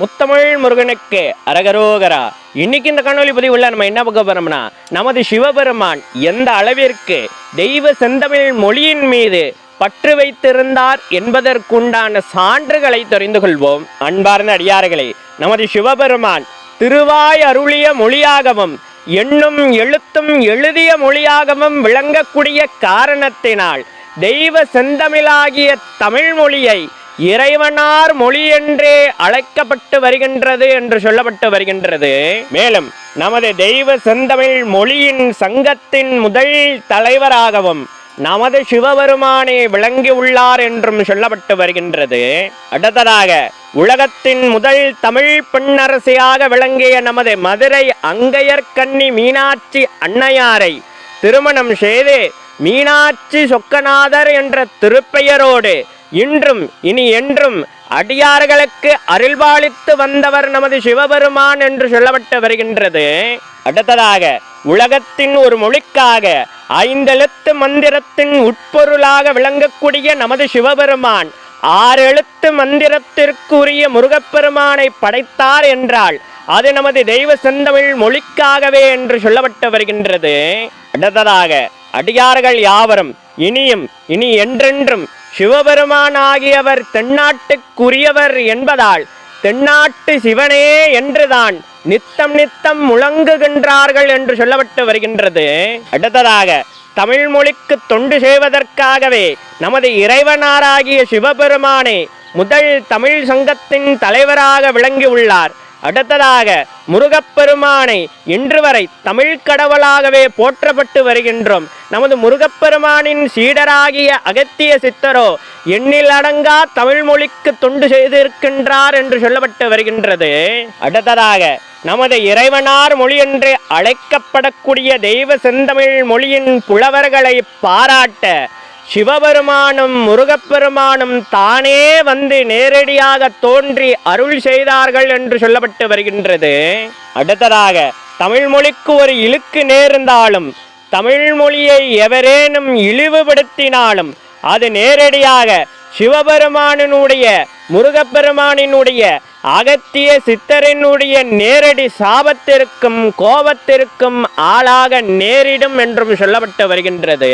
முத்தமிழ் முருகனுக்கு அரகரோகரா. இன்னைக்கு இந்த காணொலி பதிவுள்ள நம்ம என்ன பார்க்க போறோம்னா நமது சிவபெருமான் எந்த அளவிற்கு தெய்வ செந்தமிழ் மொழியின் மீது பற்று வைத்திருந்தார் என்பதற்குண்டான சான்றுகளை தெரிந்து கொள்வோம். அன்பார்ந்த அடியார்களே நமது சிவபெருமான் திருவாய் அருளிய மொழியாகவும் எண்ணும் எழுத்தும் எழுதிய மொழியாகவும் விளங்கக்கூடிய காரணத்தினால் தெய்வ செந்தமிழாகிய தமிழ் மொழியை இறைவனார் மொழி என்றே அழைக்கப்பட்டு வருகின்றது என்று சொல்லப்பட்டு வருகின்றது. மேலும் நமது தெய்வ செந்தமிழ் மொழியின் சங்கத்தின் முதல் தலைவராகவும் நமது சிவபெருமானே விளங்கியுள்ளார் என்றும் சொல்லப்பட்டு வருகின்றது. அடுத்ததாக உலகத்தின் முதல் தமிழ் பெண்ணரசியாக விளங்கிய நமது மதுரை அங்கையர்கன்னி மீனாட்சி அன்னையாரை திருமணம் செய்து மீனாட்சி சொக்கநாதர் என்ற திருப்பெயரோடு இன்றும் இனி என்றும் அடியார்களுக்கு அருள்பாலித்து வந்தவர் நமது சிவபெருமான் என்று சொல்லப்பட்டு வருகின்றது. அடுத்ததாக உலகத்தின் ஒரு மொழிக்காக ஐந்தெழுத்து மந்திரத்தின் உட்பொருளாக விளங்கக்கூடிய நமது சிவபெருமான் ஆறு எழுத்து மந்திரத்திற்குரிய முருகப்பெருமானை படைத்தார் என்றால் அது நமது தெய்வ செந்தமிழ் மொழிக்காகவே என்று சொல்லப்பட்டு வருகின்றது. அடுத்ததாக அடியார்கள் யாவரும் இனியும் இனி என்றென்றும் சிவபெருமானாகியவர் தென்னாட்டுக்குரியவர் என்பதால் தென்னாட்டு சிவனே என்றுதான் நித்தம் நித்தம் முழங்குகின்றார்கள் என்று சொல்லப்பட்டு வருகின்றது. அடுத்ததாக தமிழ் மொழிக்கு தொண்டு செய்வதற்காகவே நமது இறைவனாராகிய சிவபெருமானே முதல் தமிழ் சங்கத்தின் தலைவராக விளங்கியுள்ளார். அடுத்ததாக முருகப்பெருமானை இன்று வரை தமிழ் கடவுளாகவே போற்றப்பட்டு வருகின்றோம். நமது முருகப்பெருமானின் சீடராகிய அகத்திய சித்தரோ எண்ணில் அடங்கா தமிழ் மொழிக்கு தொண்டு செய்திருக்கின்றார் என்று சொல்லப்பட்டு வருகின்றது. அடுத்ததாக நமது இறைவனார் மொழி என்று அழைக்கப்படக்கூடிய தெய்வ செந்தமிழ் மொழியின் புலவர்களை பாராட்ட சிவபெருமானும் முருகப்பெருமானும் தானே வந்து நேரடியாக தோன்றி அருள் செய்தார்கள் என்று சொல்லப்பட்டு வருகின்றது. அடுத்ததாக தமிழ் மொழிக்கு ஒரு இழுக்கு நேர்ந்தாலும் தமிழ் மொழியை எவரேனும் இழிவுபடுத்தினாலும் அது நேரடியாக சிவபெருமானினுடைய முருகப்பெருமானினுடைய அகத்திய சித்தரினுடைய நேரடி சாபத்திற்கும் கோபத்திற்கும் ஆளாக நேரிடும் என்றும் சொல்லப்பட்டு வருகின்றது.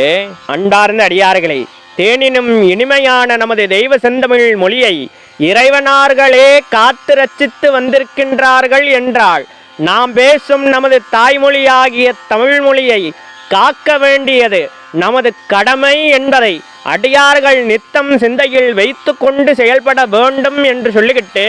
அன்பார்ந்த அடியார்களே தேனினும் இனிமையான நமது தெய்வ செந்தமிழ் மொழியை இறைவனார்களே காத்து ரச்சித்து வந்திருக்கின்றார்கள் என்றால் நாம் பேசும் நமது தாய்மொழியாகிய தமிழ் மொழியை காக்க வேண்டியது நமது கடமை என்பதை அடியார்கள் நித்தம் சிந்தையில் வைத்து கொண்டு செயல்பட வேண்டும் என்று சொல்லிக்கிட்டு